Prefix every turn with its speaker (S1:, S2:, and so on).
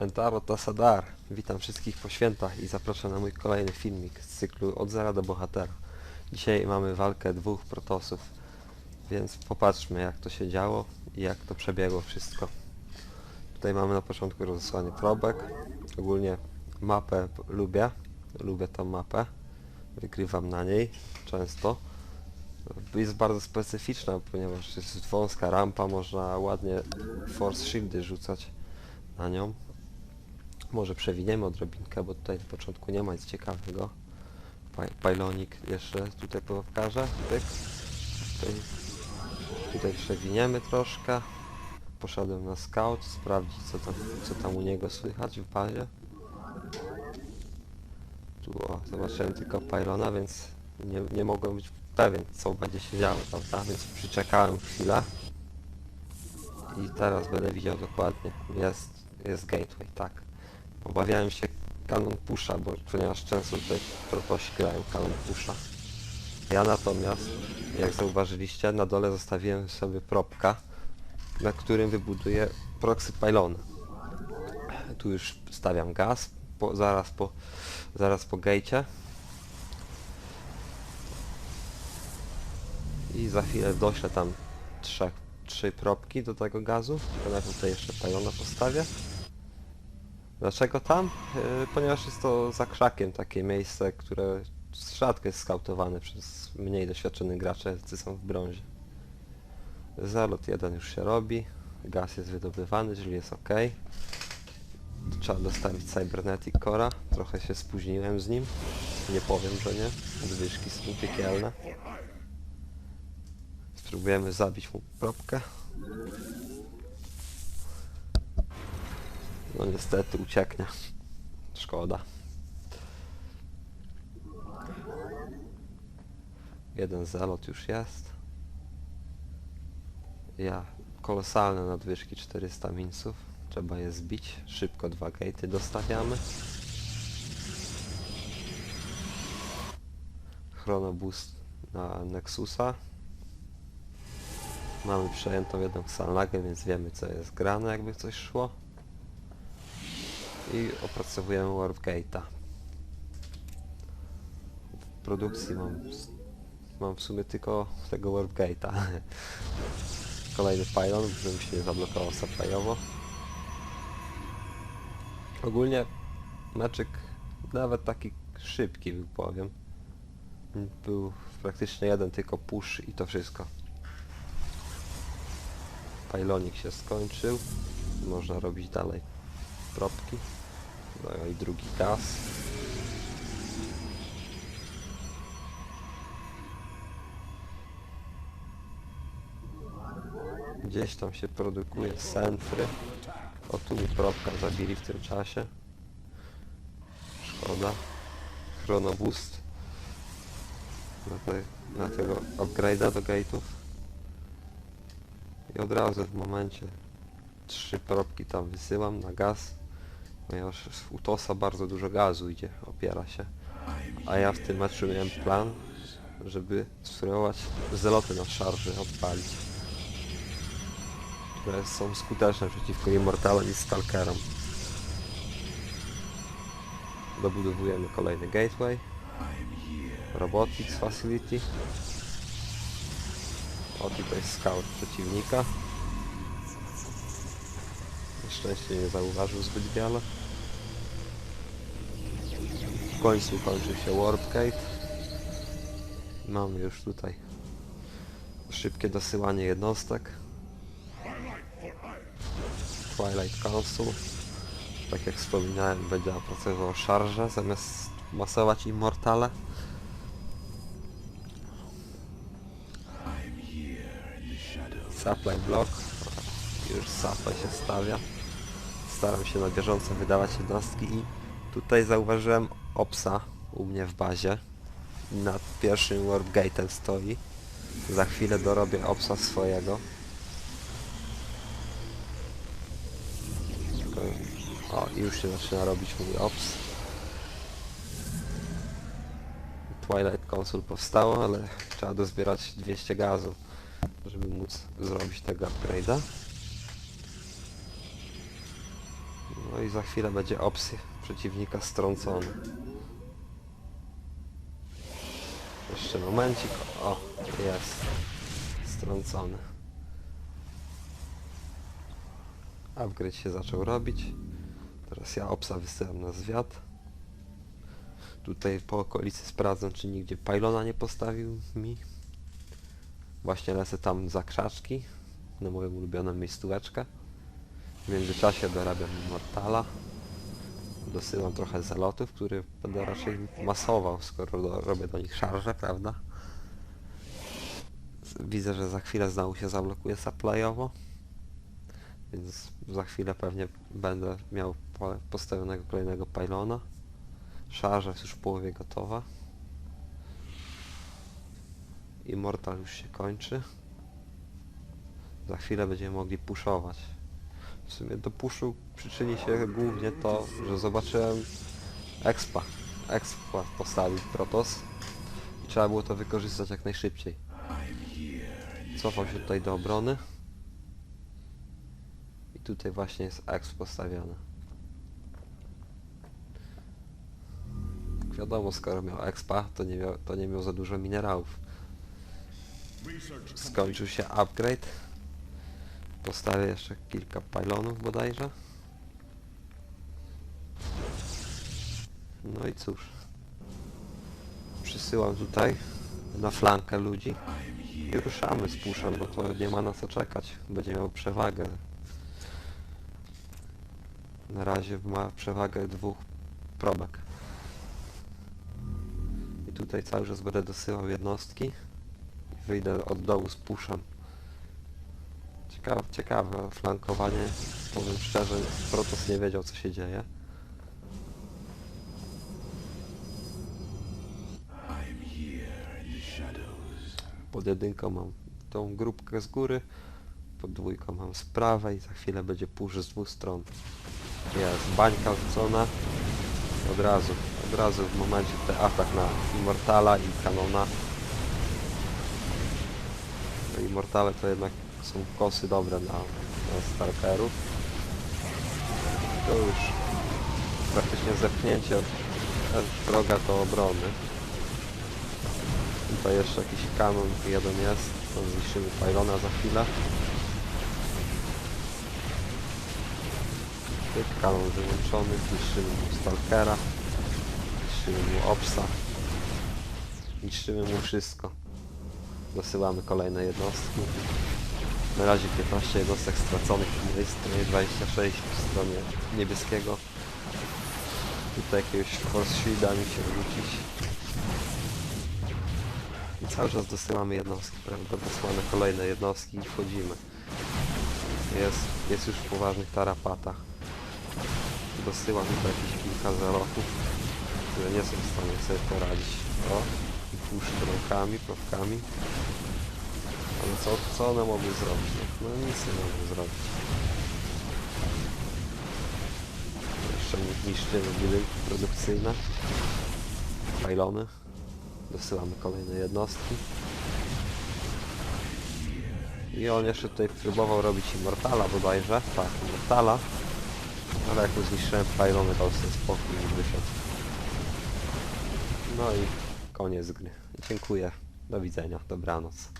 S1: Entaro Tasadar. Witam wszystkich po świętach i zapraszam na mój kolejny filmik z cyklu Od zera do bohatera. Dzisiaj mamy walkę dwóch protosów, więc popatrzmy jak to się działo i jak to przebiegło wszystko. Tutaj mamy na początku rozesłanie probek. Ogólnie mapę lubię, lubię tą mapę. Wygrywam na niej często. Jest bardzo specyficzna, ponieważ jest wąska rampa, można ładnie force shieldy rzucać na nią. Może przewiniemy odrobinkę, bo tutaj na początku nie ma nic ciekawego. Paj- Pajlonik jeszcze tutaj pokażę. Tutaj, tutaj przewiniemy troszkę. Poszedłem na scout, sprawdzić co tam, co tam u niego słychać w bazie. Tu o, zobaczyłem tylko pylona, więc nie, nie mogłem być pewien co będzie się działo, prawda? Więc przyczekałem chwilę. I teraz będę widział dokładnie. Jest, jest gateway, tak. Obawiałem się kanon pusha, bo ponieważ często tutaj protosi grają kanon pusha. Ja natomiast, jak zauważyliście, na dole zostawiłem sobie propka, na którym wybuduję proxy pylona. Tu już stawiam gaz, po, zaraz po zaraz po gejcie. I za chwilę doślę tam trzech, trzy propki do tego gazu. Najpierw tutaj jeszcze pylona postawię. Dlaczego tam? Yy, ponieważ jest to za krzakiem takie miejsce, które rzadko jest skautowane przez mniej doświadczonych graczy, jacy są w brązie. Zalot jeden już się robi, gaz jest wydobywany, czyli jest ok. Trzeba dostawić Cybernetic Cora, trochę się spóźniłem z nim, nie powiem, że nie, zwyżki są piekielne. Spróbujemy zabić mu propkę. No niestety ucieknie. Szkoda. Jeden zalot już jest. Ja kolosalne nadwyżki 400 minsów. Trzeba je zbić. Szybko dwa gatey dostawiamy. Chrono boost na Nexusa. Mamy przejętą jedną salnagę, więc wiemy co jest grane, jakby coś szło. I opracowujemy Warp Gate'a. W produkcji mam, mam w sumie tylko tego Warp Gate'a. Kolejny pylon, żebym się nie zablokował supply'owo. Ogólnie meczyk nawet taki szybki był powiem. Był praktycznie jeden tylko push i to wszystko. Pajlonik się skończył. Można robić dalej propki. No i drugi gaz. Gdzieś tam się produkuje centry. O tu mi propka zabili w tym czasie. Szkoda. Chrono boost. Na, te, na tego upgrade'a do gate'ów. I od razu w momencie trzy propki tam wysyłam na gaz. Ponieważ z Utosa bardzo dużo gazu idzie, opiera się. A ja w tym meczu miałem plan, żeby spróbować zeloty na szarży odpalić. Które są skuteczne przeciwko Immortalom i Stalkerom. Dobudowujemy kolejny gateway. Robotics Facility. O, tutaj scout przeciwnika. Na szczęście nie zauważył zbyt wiele. W końcu kończy się Warp Gate. Mamy już tutaj szybkie dosyłanie jednostek. Twilight Council. Tak jak wspominałem, będzie opracowywał szarże zamiast masować Immortale. Supply block. Już supply się stawia. Staram się na bieżąco wydawać jednostki i tutaj zauważyłem Opsa u mnie w bazie. Nad pierwszym warp gate'em stoi. Za chwilę dorobię Opsa swojego. O, już się zaczyna robić mój Ops. Twilight Console powstało, ale trzeba dozbierać 200 gazu, żeby móc zrobić tego upgrade'a. I za chwilę będzie opcja przeciwnika strącony. Jeszcze momencik. O, jest. Strącony. Upgrade się zaczął robić. Teraz ja obsa wysyłam na zwiat. Tutaj po okolicy sprawdzam, czy nigdzie pylona nie postawił mi. Właśnie lecę tam za krzaczki, na moją ulubioną miejscóweczkę. W międzyczasie dorabiam Mortala. Dosyłam trochę zalotów, które będę raczej masował, skoro do, robię do nich szarże, prawda? Widzę, że za chwilę znowu się zablokuje supply-owo. Więc za chwilę pewnie będę miał po- postawionego kolejnego pylona. Szarża jest już w połowie gotowa. Immortal już się kończy. Za chwilę będziemy mogli puszować. W sumie do puszu przyczyni się głównie to, że zobaczyłem expa. Expa postawił Protoss i trzeba było to wykorzystać jak najszybciej. Cofał się tutaj do obrony. I tutaj właśnie jest exp postawiony. Wiadomo, skoro miał expa, to nie miał, to nie miał za dużo minerałów. Skończył się upgrade. Postawię jeszcze kilka pylonów bodajże. No i cóż. Przysyłam tutaj na flankę ludzi. I ruszamy z puszem, bo to nie ma na co czekać. Będzie miał przewagę. Na razie ma przewagę dwóch probek. I tutaj cały czas będę dosyłał jednostki. I wyjdę od dołu z puszem. Ciekawe, ciekawe flankowanie. Powiem szczerze, Protoss nie wiedział co się dzieje. Pod jedynką mam tą grupkę z góry, pod dwójką mam z prawej, za chwilę będzie push z dwóch stron. Jest bańka rzucona. Od razu, od razu w momencie ten atak na Immortala i Kanona. No Immortale to jednak są kosy dobre na, na Stalkerów. To już praktycznie zepchnięcie wroga do obrony. Tutaj jeszcze jakiś kanon jeden jest, to zniszczymy Pylona za chwilę. Tyk, kanon wyłączony, niszczymy mu Stalkera, niszczymy mu Opsa, niszczymy mu wszystko. Dosyłamy kolejne jednostki. Na razie 15 jednostek straconych po mojej stronie, 26 po stronie niebieskiego. Tutaj jakiegoś force shielda mi się wrzucić. I cały czas dosyłamy jednostki, prawda? Dosyłamy kolejne jednostki i wchodzimy. Jest, jest już w poważnych tarapatach. Dosyłam tutaj jakieś kilka zalotów, które nie są w stanie sobie poradzić. O, i pusz rękami, prawkami. Co, co one mogły zrobić? No, no nic nie mogły zrobić. Jeszcze ni- niszczymy budynki produkcyjne. Pylony. Dosyłamy kolejne jednostki. I on jeszcze tutaj próbował robić Immortala bodajże. Tak, Immortala. Ale jak mu zniszczyłem pylony, to sobie spokój i wyszedł. No i koniec gry. Dziękuję. Do widzenia. Dobranoc.